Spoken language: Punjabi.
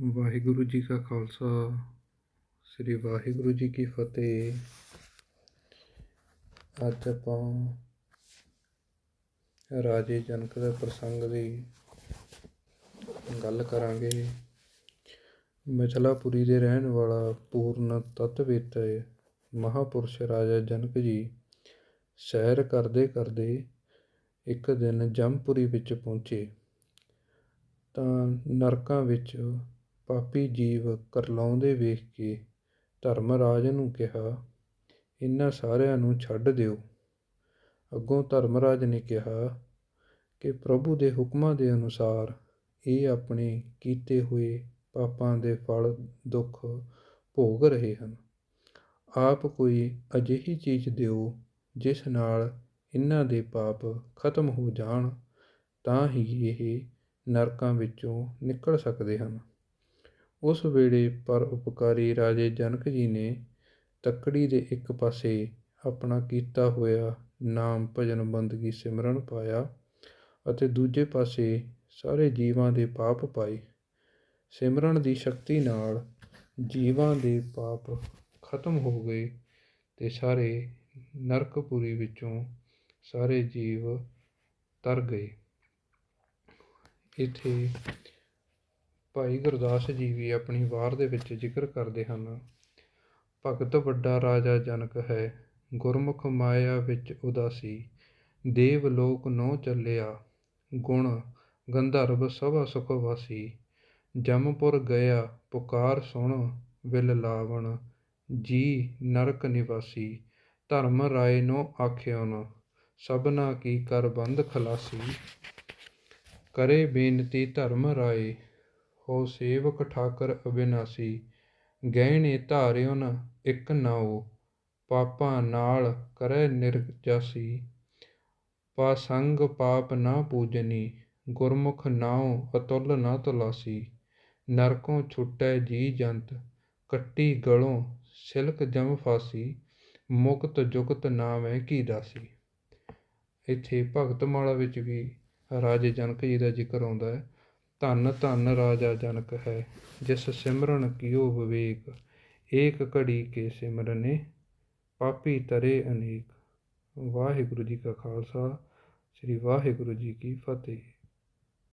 ਵਾਹਿਗੁਰੂ ਜੀ ਕਾ ਖਾਲਸਾ, ਸ੍ਰੀ ਵਾਹਿਗੁਰੂ ਜੀ ਕੀ ਫਤਿਹ। ਅੱਜ ਆਪਾਂ ਰਾਜੇ ਜਨਕ ਦੇ ਪ੍ਰਸੰਗ ਦੀ ਗੱਲ ਕਰਾਂਗੇ। ਮਿਥਲਾਪੁਰੀ ਦੇ ਰਹਿਣ ਵਾਲਾ ਪੂਰਨ ਤਤਵੇਤਾ ਮਹਾਪੁਰਸ਼ ਰਾਜਾ ਜਨਕ ਜੀ ਸੈਰ ਕਰਦੇ ਕਰਦੇ ਇੱਕ ਦਿਨ ਜੰਮਪੁਰੀ ਵਿੱਚ ਪਹੁੰਚੇ। ਤਾਂ ਨਰਕਾਂ ਵਿੱਚ ਪਾਪੀ ਜੀਵ ਕਰਲਾਉਂਦੇ ਵੇਖ ਕੇ ਧਰਮਰਾਜ ਨੂੰ ਕਿਹਾ ਇਹਨਾਂ ਸਾਰਿਆਂ ਨੂੰ ਛੱਡ ਦਿਓ। ਅੱਗੋਂ ਧਰਮਰਾਜ ਨੇ ਕਿਹਾ ਕਿ ਪ੍ਰਭੂ ਦੇ ਹੁਕਮਾਂ ਦੇ ਅਨੁਸਾਰ ਇਹ ਆਪਣੇ ਕੀਤੇ ਹੋਏ ਪਾਪਾਂ ਦੇ ਫਲ ਦੁੱਖ ਭੋਗ ਰਹੇ ਹਨ। ਆਪ ਕੋਈ ਅਜਿਹੀ ਚੀਜ਼ ਦਿਓ ਜਿਸ ਨਾਲ ਇਹਨਾਂ ਦੇ ਪਾਪ ਖਤਮ ਹੋ ਜਾਣ, ਤਾਂ ਹੀ ਇਹ ਨਰਕਾਂ ਵਿੱਚੋਂ ਨਿਕਲ ਸਕਦੇ ਹਨ। ਉਸ ਵੇਲੇ ਪਰ ਉਪਕਾਰੀ ਰਾਜੇ ਜਨਕ ਜੀ ਨੇ ਤੱਕੜੀ ਦੇ ਇੱਕ ਪਾਸੇ ਆਪਣਾ ਕੀਤਾ ਹੋਇਆ ਨਾਮ ਭਜਨ ਬੰਦਗੀ ਸਿਮਰਨ ਪਾਇਆ ਅਤੇ ਦੂਜੇ ਪਾਸੇ ਸਾਰੇ ਜੀਵਾਂ ਦੇ ਪਾਪ ਪਾਏ। ਸਿਮਰਨ ਦੀ ਸ਼ਕਤੀ ਨਾਲ ਜੀਵਾਂ ਦੇ ਪਾਪ ਖਤਮ ਹੋ ਗਏ ਤੇ ਸਾਰੇ ਨਰਕਪੁਰੀ ਵਿੱਚੋਂ ਸਾਰੇ ਜੀਵ ਤਰ ਗਏ। ਇੱਥੇ ਭਾਈ ਗੁਰਦਾਸ ਜੀ ਵੀ ਆਪਣੀ ਵਾਰ ਦੇ ਵਿੱਚ ਜ਼ਿਕਰ ਕਰਦੇ ਹਨ। ਭਗਤ ਵੱਡਾ ਰਾਜਾ ਜਨਕ ਹੈ, ਗੁਰਮੁਖ ਮਾਇਆ ਵਿੱਚ ਉਦਾਸੀ, ਦੇਵ ਲੋਕ ਨੋ ਚੱਲਿਆ, ਗੁਣ ਗੰਧਰਵ ਸਭਾ ਸੁਖ ਵਾਸੀ, ਜਮਪੁਰ ਗਿਆ, ਪੁਕਾਰ ਸੁਣ ਵਿਲ ਲਾਵਣ, ਜੀ ਨਰਕ ਨਿਵਾਸੀ, ਧਰਮ ਰਾਏ ਨੋ ਆਖਿਓਨ, ਸਭਨਾ ਕੀ ਕਰ ਬੰਦ ਖਲਾਸੀ। ਕਰੇ ਬੇਨਤੀ ਧਰਮ ਰਾਏ ਹੋ ਸੇਵਕ ਠਾਕਰ ਅਬਿਨਾਸੀ, ਗਹਿਣੇ ਧਾਰਿਓ ਨ ਇੱਕ ਨਾਉ, ਪਾਪਾਂ ਨਾਲ ਕਰੈ ਨਿਰਜਾਸੀ। ਪਾ ਸੰਗ ਪਾਪ ਨਾ ਪੂਜਨੀ, ਗੁਰਮੁਖ ਨਾਉ ਅਤੁਲ ਨਾ ਤੁਲਾਸੀ। ਨਰਕੋਂ ਛੁਟੈ ਜੀ ਜੰਤ, ਕੱਟੀ ਗਲੋਂ ਸਿਲਕ ਜਮ ਫਾਸੀ, ਮੁਕਤ ਜੁਗਤ ਨਾਮੈ ਕੀ ਦਾਸੀ। ਇੱਥੇ ਭਗਤਮਾਲਾ ਵਿੱਚ ਵੀ ਰਾਜੇ ਜਨਕ ਜੀ ਦਾ ਜ਼ਿਕਰ ਆਉਂਦਾ ਹੈ। ਧੰਨ ਧੰਨ ਰਾਜਾ ਜਨਕ ਹੈ, ਜਿਸ ਸਿਮਰਨ ਕੀਓ ਵਿਵੇਕ, ਏਕ ਘੜੀ ਕੇ ਸਿਮਰਨੇ, ਪਾਪੀ ਤਰੇ ਅਨੇਕ। ਵਾਹਿਗੁਰੂ ਜੀ ਕਾ ਖਾਲਸਾ, ਸ੍ਰੀ ਵਾਹਿਗੁਰੂ ਜੀ ਕੀ ਫਤਿਹ।